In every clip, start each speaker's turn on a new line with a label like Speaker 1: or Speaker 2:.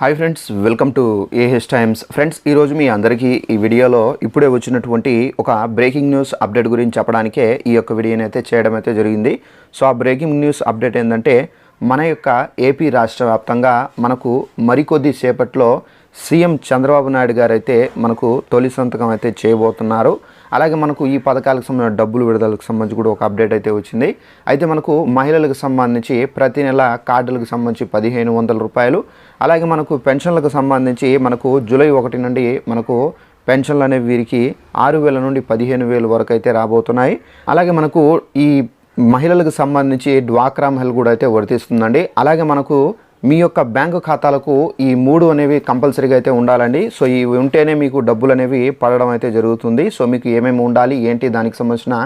Speaker 1: Hi friends welcome to A H times friends ఈరోజు మీ అందరికీ ఈ వీడియోలో ఇప్పుడే వచ్చినటువంటి ఒక బ్రేకింగ్ న్యూస్ అప్డేట్ గురించి చెప్పడానికే ఈ యొక్క వీడియోని అయితే చేయడం అయితే జరిగింది. సో ఆ బ్రేకింగ్ న్యూస్ అప్డేట్ ఏంటంటే మన యొక్క ఏపీ రాష్ట్ర వ్యాప్తంగా మనకు మరికొద్ది సేపట్లో సీఎం చంద్రబాబు నాయుడు గారు అయితే మనకు తొలి సంతకం అయితే చేయబోతున్నారు. అలాగే మనకు ఈ పథకాలకు సంబంధించిన డబ్బులు విడుదలకు సంబంధించి కూడా ఒక అప్డేట్ అయితే వచ్చింది. అయితే మనకు మహిళలకు సంబంధించి ప్రతి నెల కార్డులకు సంబంధించి పదిహేను వందల రూపాయలు. అలాగే మనకు పెన్షన్లకు సంబంధించి మనకు జూలై ఒకటి నుండి మనకు పెన్షన్లు అనేవి వీరికి ఆరు వేల నుండి పదిహేను వేలు వరకు అయితే రాబోతున్నాయి. అలాగే మనకు ఈ మహిళలకు సంబంధించి డ్వాక్రా మహిళ కూడా అయితే వర్తిస్తుందండి. అలాగే మనకు మీ యొక్క బ్యాంకు ఖాతాలకు ఈ మూడు అనేవి కంపల్సరీగా అయితే ఉండాలండి. సో ఇవి ఉంటేనే మీకు డబ్బులు అనేవి పడడం అయితే జరుగుతుంది. సో మీకు ఏమేమి ఉండాలి ఏంటి దానికి సంబంధించిన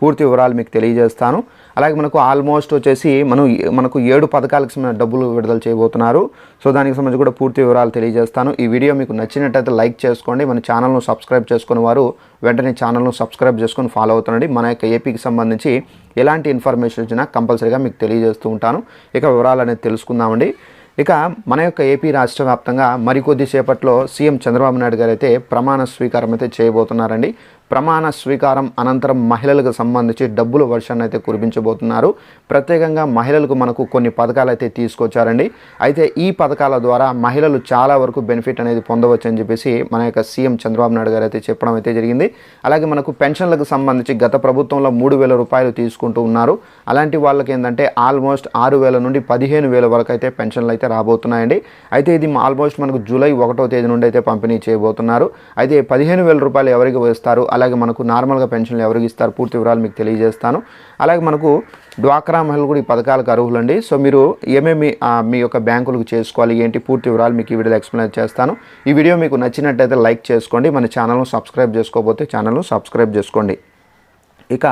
Speaker 1: పూర్తి వివరాలు మీకు తెలియజేస్తాను. అలాగే మనకు ఆల్మోస్ట్ వచ్చేసి మనం మనకు ఏడు పథకాలకు సంబంధించిన డబ్బులు విడుదల చేయబోతున్నారు. సో దానికి సంబంధించి కూడా పూర్తి వివరాలు తెలియజేస్తాను. ఈ వీడియో మీకు నచ్చినట్టయితే లైక్ చేసుకోండి. మన ఛానల్ను సబ్స్క్రైబ్ చేసుకుని వారు వెంటనే ఛానల్ను సబ్స్క్రైబ్ చేసుకొని ఫాలో అవుతుండండి. మన యొక్క ఏపీకి సంబంధించి ఎలాంటి ఇన్ఫర్మేషన్ వచ్చినా కంపల్సరీగా మీకు తెలియజేస్తూ ఉంటాను. ఇక వివరాలు అనేది తెలుసుకుందామండి. ఇక మన యొక్క ఏపీ రాష్ట్ర వ్యాప్తంగా మరికొద్ది సేపట్లో సీఎం చంద్రబాబు నాయుడు గారు అయితే ప్రమాణ స్వీకారం అయితే చేయబోతున్నారండి. ప్రమాణ స్వీకారం అనంతరం మహిళలకు సంబంధించి డబ్బుల వర్షాన్ని అయితే కురిపించబోతున్నారు. ప్రత్యేకంగా మహిళలకు మనకు కొన్ని పథకాలు అయితే తీసుకొచ్చారండి. అయితే ఈ పథకాల ద్వారా మహిళలు చాలా వరకు బెనిఫిట్ అనేది పొందవచ్చు అని చెప్పేసి మన యొక్క సీఎం చంద్రబాబు నాయుడు గారు అయితే చెప్పడం అయితే జరిగింది. అలాగే మనకు పెన్షన్లకు సంబంధించి గత ప్రభుత్వంలో మూడు వేల రూపాయలు తీసుకుంటూ ఉన్నారు. అలాంటి వాళ్ళకి ఏంటంటే ఆల్మోస్ట్ ఆరు వేల నుండి పదిహేను వేల వరకు అయితే పెన్షన్లు అయితే రాబోతున్నాయండి. అయితే ఇది ఆల్మోస్ట్ మనకు జూలై ఒకటో తేదీ నుండి అయితే పంపిణీ చేయబోతున్నారు. అయితే పదిహేను వేల రూపాయలు ఎవరికి వేస్తారు? అలాగే అలాగే మనకు నార్మల్గా పెన్షన్లు ఎవరికి ఇస్తారు? పూర్తి వివరాలు మీకు తెలియజేస్తాను. అలాగే మనకు డ్వాక్రా మహిళలు కూడా ఈ పథకాలకు అర్హులండి. సో మీరు ఏమేమి మీ యొక్క బ్యాంకులకు చేసుకోవాలి ఏంటి పూర్తి వివరాలు మీకు ఈ వీడియోలో ఎక్స్ప్లెయిన్ చేస్తాను. ఈ వీడియో మీకు నచ్చినట్టయితే లైక్ చేసుకోండి. మన ఛానల్ను సబ్స్క్రైబ్ చేసుకోకపోతే ఛానల్ను సబ్స్క్రైబ్ చేసుకోండి. ఇక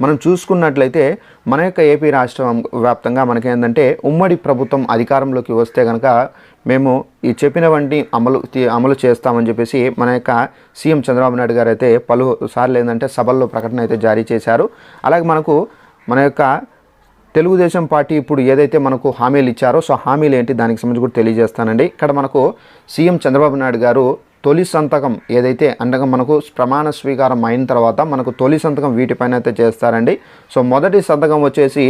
Speaker 1: మనం చూసుకున్నట్లయితే మన యొక్క ఏపీ రాష్ట్ర వ్యాప్తంగా మనకేంటంటే ఉమ్మడి ప్రభుత్వం అధికారంలోకి వస్తే కనుక మేము ఈ చెప్పినవంటి అమలు అమలు చేస్తామని చెప్పేసి మన యొక్క సీఎం చంద్రబాబు నాయుడు గారు అయితే పలు సార్లు ఏంటంటే సభల్లో ప్రకటన అయితే జారీ చేశారు. అలాగే మనకు మన యొక్క తెలుగుదేశం పార్టీ ఇప్పుడు ఏదైతే మనకు హామీలు ఇచ్చారో సో హామీలు ఏంటి దానికి సంబంధించి కూడా తెలియజేస్తానండి. ఇక్కడ మనకు సీఎం చంద్రబాబు నాయుడు గారు తొలి సంతకం ఏదైతే అనగా మనకు ప్రమాణ స్వీకారం అయిన తర్వాత మనకు తొలి సంతకం వీటిపైన అయితే చేస్తారండి. సో మొదటి సంతకం వచ్చేసి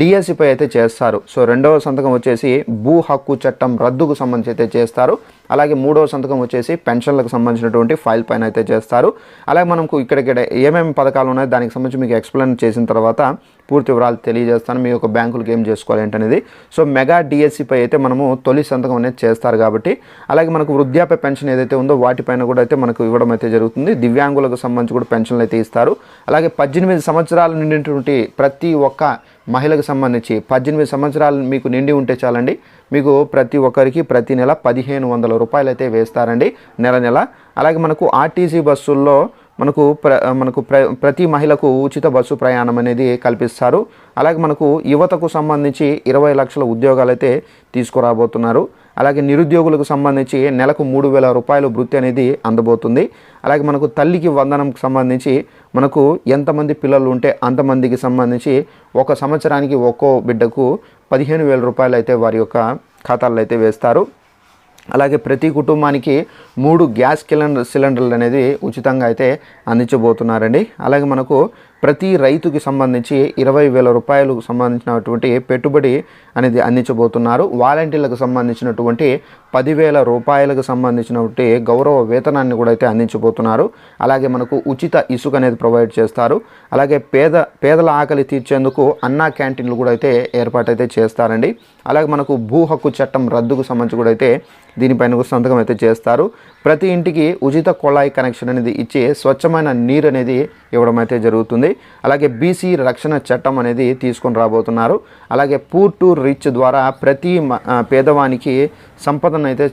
Speaker 1: డిఎస్సిపై అయితే చేస్తారు. సో రెండవ సంతకం వచ్చేసి భూ హక్కు చట్టం రద్దుకు సంబంధించి అయితే చేస్తారు. అలాగే మూడవ సంతకం వచ్చేసి పెన్షన్లకు సంబంధించినటువంటి ఫైల్ పైన అయితే చేస్తారు. అలాగే మనకు ఇక్కడ ఏమేమి పథకాలు ఉన్నాయో దానికి సంబంధించి మీకు ఎక్స్ప్లెయిన్ చేసిన తర్వాత పూర్తి వివరాలు తెలియజేస్తాను. మీ యొక్క బ్యాంకులకు ఏం చేసుకోవాలి ఏంటనేది. సో మెగా డిఎస్సిపై అయితే మనము తొలి సంతకం అనేది చేస్తారు కాబట్టి అలాగే మనకు వృద్ధాప్య పెన్షన్ ఏదైతే ఉందో వాటిపైన కూడా అయితే మనకు ఇవ్వడం అయితే జరుగుతుంది. దివ్యాంగులకు సంబంధించి కూడా పెన్షన్లు అయితే ఇస్తారు. అలాగే పద్దెనిమిది సంవత్సరాలు నిండినటువంటి ప్రతి ఒక్క మహిళకు సంబంధించి పద్దెనిమిది సంవత్సరాలు మీకు నిండి ఉంటే చాలండి. మీకు ప్రతి ఒక్కరికి ప్రతి నెల పదిహేను వందల రూపాయలు అయితే వేస్తారండి నెల నెల. అలాగే మనకు ఆర్టీసీ బస్సుల్లో మనకు ప్ర మనకు ప్ర ప్రతి మహిళకు ఉచిత బస్సు ప్రయాణం అనేది కల్పిస్తారు. అలాగే మనకు యువతకు సంబంధించి ఇరవై లక్షల ఉద్యోగాలు అయితే తీసుకురాబోతున్నారు. అలాగే నిరుద్యోగులకు సంబంధించి నెలకు మూడు వేల రూపాయలు వృత్తి అనేది అందబోతుంది. అలాగే మనకు తల్లికి వందనంకి సంబంధించి మనకు ఎంతమంది పిల్లలు ఉంటే అంతమందికి సంబంధించి ఒక సంవత్సరానికి ఒక్కో బిడ్డకు పదిహేను వేల రూపాయలు అయితే వారి యొక్క ఖాతాల్లో అయితే వేస్తారు. అలాగే ప్రతి కుటుంబానికి మూడు గ్యాస్ సిలిండర్ సిలిండర్లు అనేది ఉచితంగా అయితే అందించబోతున్నారండి. అలాగే మనకు ప్రతి రైతుకి సంబంధించి ఇరవై వేల రూపాయలకు సంబంధించినటువంటి పెట్టుబడి అనేది అందించబోతున్నారు. వాలంటీర్లకు సంబంధించినటువంటి పదివేల రూపాయలకు సంబంధించినటువంటి గౌరవ వేతనాన్ని కూడా అయితే అందించబోతున్నారు. అలాగే మనకు ఉచిత ఇసుక అనేది ప్రొవైడ్ చేస్తారు. అలాగే పేద పేదల ఆకలి తీర్చేందుకు అన్నా క్యాంటీన్లు కూడా అయితే ఏర్పాటు అయితే చేస్తారండి. అలాగే మనకు భూ హక్కు చట్టం రద్దుకు సంబంధించి కూడా అయితే దీనిపైన సంతకం అయితే చేస్తారు. ప్రతి ఇంటికి ఉచిత కొళాయి కనెక్షన్ అనేది ఇచ్చి స్వచ్ఛమైన నీరు అనేది ఇవ్వడం అయితే జరుగుతుంది. అలాగే బీసీ రక్షణ చట్టం అనేది తీసుకొని రాబోతున్నారు. అలాగే పూర్ టు రిచ్ ద్వారా ప్రతి మ- పేదవానికి సంపదను అయితే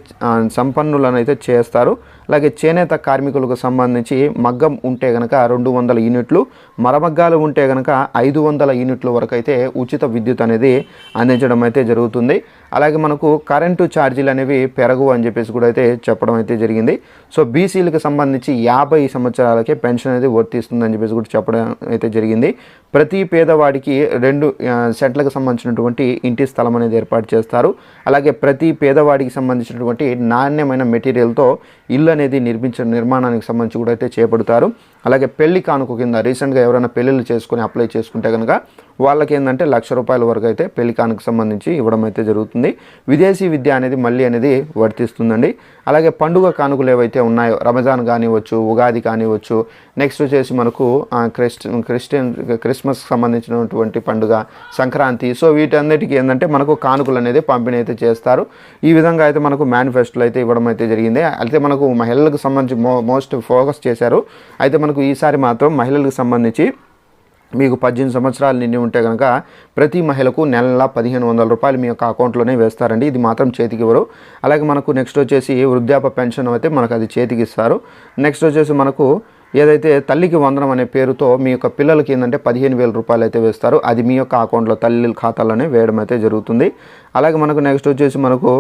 Speaker 1: సంపన్నులను అయితే చేస్తారు. అలాగే చేనేత కార్మికులకు సంబంధించి మగ్గం ఉంటే కనుక రెండు వందల యూనిట్లు మరమగ్గాలు ఉంటే కనుక ఐదు వందల యూనిట్ల వరకు అయితే ఉచిత విద్యుత్ అనేది అందించడం అయితే జరుగుతుంది. అలాగే మనకు కరెంటు ఛార్జీలు అనేవి పెరగవు అని చెప్పేసి కూడా అయితే చెప్పడం అయితే జరిగింది. సో బీసీలకు సంబంధించి యాభై సంవత్సరాలకే పెన్షన్ అనేది వర్తిస్తుందని చెప్పేసి కూడా చెప్పడం అయితే జరిగింది. ప్రతి పేదవాడికి రెండు సెంట్లకు సంబంధించినటువంటి ఇంటి స్థలం అనేది ఏర్పాటు చేస్తారు. అలాగే ప్రతి పేదవాడికి సంబంధించినటువంటి నాణ్యమైన మెటీరియల్తో ఇల్లు అనేది నిర్మించిన నిర్మాణానికి సంబంధించి కూడా అయితే చేపడతారు. అలాగే పెళ్ళి కానుక కింద రీసెంట్గా ఎవరైనా పెళ్ళిళ్ళు చేసుకొని అప్లై చేసుకుంటే కనుక వాళ్ళకి ఏంటంటే లక్ష రూపాయల వరకు అయితే పెళ్ళి కానుక సంబంధించి ఇవ్వడం అయితే జరుగుతుంది. విదేశీ విద్య అనేది మళ్ళీ అనేది వర్తిస్తుందండి. అలాగే పండుగ కానుకలు ఏవైతే ఉన్నాయో రమజాన్ కానివ్వచ్చు ఉగాది కానివ్వచ్చు నెక్స్ట్ వచ్చేసి మనకు ఆ, క్రిస్ట్ క్రిస్టియన్ క్రిస్మస్ సంబంధించినటువంటి పండుగ సంక్రాంతి. సో వీటన్నిటికీ ఏంటంటే మనకు కానుకలు అనేది పంపిణీ అయితే చేస్తారు. ఈ విధంగా అయితే మనకు మేనిఫెస్టోలు అయితే ఇవ్వడం అయితే జరిగింది. అయితే మనకు మహిళలకు సంబంధించి మో మోస్ట్ ఫోకస్ చేశారు. అయితే మనకు ఈసారి మాత్రం మహిళలకు సంబంధించి మీకు పద్దెనిమిది సంవత్సరాలు నిండి ఉంటే కనుక ప్రతి మహిళకు నెల నెల పదిహేను వందల రూపాయలు మీ యొక్క అకౌంట్లోనే వేస్తారండి. ఇది మాత్రం చేతికి ఇవ్వరు. అలాగే మనకు నెక్స్ట్ వచ్చేసి వృద్ధాప్య పెన్షన్ అయితే మనకు అది చేతికి ఇస్తారు. నెక్స్ట్ వచ్చేసి మనకు ఏదైతే తల్లికి వందనం అనే పేరుతో మీ యొక్క పిల్లలకి ఏంటంటే పదిహేను వేల రూపాయలు అయితే వేస్తారు. అది మీ యొక్క అకౌంట్లో తల్లి ఖాతాలోనే వేయడం అయితే జరుగుతుంది. అలాగే మనకు నెక్స్ట్ వచ్చేసి మనకు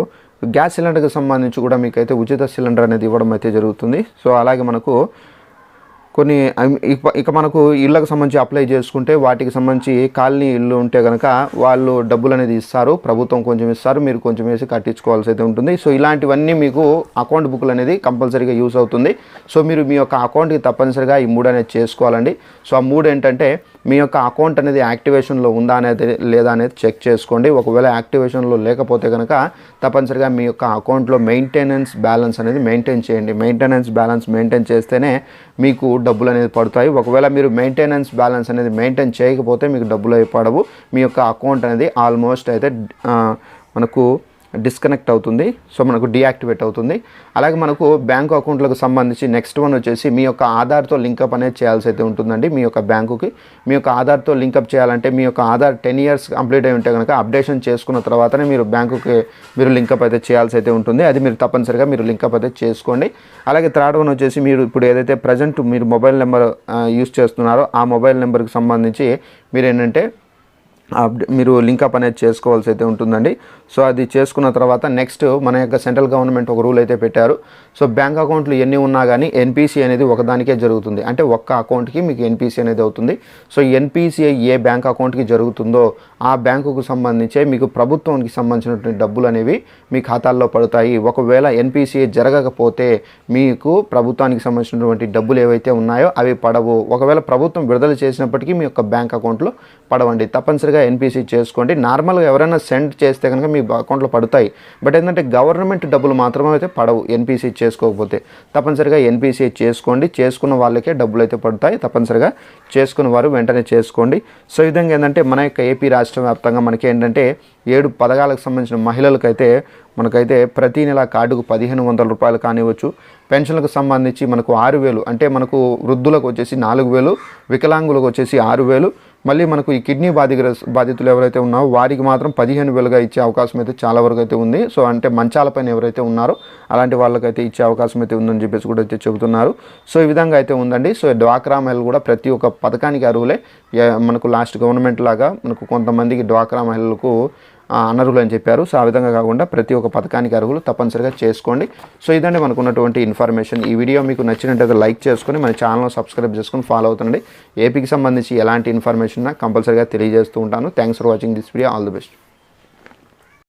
Speaker 1: గ్యాస్ సిలిండర్కి సంబంధించి కూడా మీకు అయితే ఉచిత సిలిండర్ అనేది ఇవ్వడం అయితే జరుగుతుంది. సో అలాగే మనకు కొన్ని ఇక మనకు ఇళ్ళకు సంబంధించి అప్లై చేసుకుంటే వాటికి సంబంధించి కాలనీ ఇల్లు ఉంటే కనుక వాళ్ళు డబ్బులు అనేది ఇస్తారు ప్రభుత్వం కొంచెం ఇస్తారు మీరు కొంచెం వేసి కట్టించుకోవాల్సి అయితే ఉంటుంది. సో ఇలాంటివన్నీ మీకు అకౌంట్ బుక్లు అనేది కంపల్సరీగా యూస్ అవుతుంది. సో మీరు మీ యొక్క అకౌంట్కి తప్పనిసరిగా ఈ మూడు అనేది చేసుకోవాలండి. సో ఆ మూడు ఏంటంటే మీ యొక్క అకౌంట్ అనేది యాక్టివేషన్లో ఉందా అనేది లేదా అనేది చెక్ చేసుకోండి. ఒకవేళ యాక్టివేషన్లో లేకపోతే కనుక తప్పనిసరిగా మీ యొక్క అకౌంట్లో మెయింటెనెన్స్ బ్యాలెన్స్ అనేది మెయింటైన్ చేయండి. మెయింటెనెన్స్ బ్యాలెన్స్ మెయింటైన్ చేస్తేనే మీకు డబ్బులు అనేది పడతాయి. ఒకవేళ మీరు మెయింటెనెన్స్ బ్యాలెన్స్ అనేది మెయింటైన్ చేయకపోతే మీకు డబ్బులు అవి పడవు. మీ యొక్క అకౌంట్ అనేది ఆల్మోస్ట్ అయితే మనకు డిస్కనెక్ట్ అవుతుంది. సో మనకు డియాక్టివేట్ అవుతుంది. అలాగే మనకు బ్యాంకు అకౌంట్లకు సంబంధించి నెక్స్ట్ వన్ వచ్చేసి మీ యొక్క ఆధార్తో లింకప్ అనేది చేయాల్సి అయితే ఉంటుందండి మీ యొక్క బ్యాంకుకి. మీ యొక్క ఆధార్తో లింకప్ చేయాలంటే మీ యొక్క ఆధార్ టెన్ ఇయర్స్ కంప్లీట్ అయి ఉంటే కనుక అప్డేషన్ చేసుకున్న తర్వాతనే మీరు బ్యాంకుకి మీరు లింకప్ అయితే చేయాల్సి అయితే ఉంటుంది. అది మీరు తప్పనిసరిగా మీరు లింకప్ అయితే చేసుకోండి. అలాగే థర్డ్ వన్ వచ్చేసి మీరు ఇప్పుడు ఏదైతే ప్రజెంట్ మీరు మొబైల్ నెంబర్ యూస్ చేస్తున్నారో ఆ మొబైల్ నెంబర్కి సంబంధించి మీరు ఏంటంటే మీరు లింకప్ అనేది చేసుకోవాల్సి అయితే ఉంటుందండి. సో అది చేసుకున్న తర్వాత నెక్స్ట్ మన యొక్క సెంట్రల్ గవర్నమెంట్ ఒక రూల్ అయితే పెట్టారు. సో బ్యాంక్ అకౌంట్లు ఎన్ని ఉన్నా కానీ ఎన్పిసి అనేది ఒకదానికే జరుగుతుంది. అంటే ఒక్క అకౌంట్కి మీకు ఎన్పిసి అనేది అవుతుంది. సో ఎన్పిసిఐ ఏ బ్యాంక్ అకౌంట్కి జరుగుతుందో ఆ బ్యాంకుకు సంబంధించే మీకు ప్రభుత్వానికి సంబంధించినటువంటి డబ్బులు అనేవి మీ ఖాతాల్లో పడతాయి. ఒకవేళ ఎన్పిసిఐ జరగకపోతే మీకు ప్రభుత్వానికి సంబంధించినటువంటి డబ్బులు ఏవైతే ఉన్నాయో అవి పడవు. ఒకవేళ ప్రభుత్వం విడుదల చేసినప్పటికీ మీ యొక్క బ్యాంక్ అకౌంట్లో పడవండి. తప్పనిసరిగా ఎన్పిసి చేసుకోండి. నార్మల్గా ఎవరైనా సెండ్ చేస్తే కనుక మీ అకౌంట్లో పడతాయి. బట్ ఏంటంటే గవర్నమెంట్ డబ్బులు మాత్రమే అయితే పడవు ఎన్పిసి చేసుకోకపోతే. తప్పనిసరిగా ఎన్పిసి చేసుకోండి. చేసుకున్న వాళ్ళకే డబ్బులు అయితే పడతాయి. తప్పనిసరిగా చేసుకున్న వారు వెంటనే చేసుకోండి. సో ఈ విధంగా ఏంటంటే మన యొక్క ఏపీ రాష్ట్ర వ్యాప్తంగా మనకి ఏంటంటే ఏడు పథకాలకు సంబంధించిన మహిళలకైతే మనకైతే ప్రతి నెల కార్డుకు పదిహేను వందల రూపాయలు కానివ్వచ్చు. పెన్షన్లకు సంబంధించి మనకు ఆరు వేలు అంటే మనకు వృద్ధులకు వచ్చేసి నాలుగు వేలు వికలాంగులకు వచ్చేసి ఆరు వేలు మళ్ళీ మనకు ఈ కిడ్నీ బాధితుల బాధితులు ఎవరైతే ఉన్నారో వారికి మాత్రం పదిహేను వేలుగా ఇచ్చే అవకాశం అయితే చాలా వరకు అయితే ఉంది. సో అంటే మంచాలపైన ఎవరైతే ఉన్నారో అలాంటి వాళ్ళకైతే ఇచ్చే అవకాశం అయితే ఉందని చెప్పేసి కూడా అయితే చెబుతున్నారు. సో ఈ విధంగా అయితే ఉందండి. సో డ్వాక్రా మహిళలు కూడా ప్రతి ఒక్క పథకానికి అర్హులే. మనకు లాస్ట్ గవర్నమెంట్ లాగా మనకు కొంతమందికి డ్వాక్రా మహిళలకు అనర్హులు అని చెప్పారు. సో ఆ విధంగా కాకుండా ప్రతి ఒక్క పథకానికి అర్హులు తప్పనిసరిగా చేసుకోండి. సో ఇదండి మనకున్నటువంటి ఇన్ఫర్మేషన్. ఈ వీడియో మీకు నచ్చినట్టయితే లైక్ చేసుకొని మన ఛానల్ సబ్స్క్రైబ్ చేసుకొని ఫాలో అవుతుండండి. ఏపీకి సంబంధించి ఎలాంటి ఇన్ఫర్మేషన్ కంపల్సరీగా తెలియజేస్తూ ఉంటాను. Thanks for watching this video. All the best.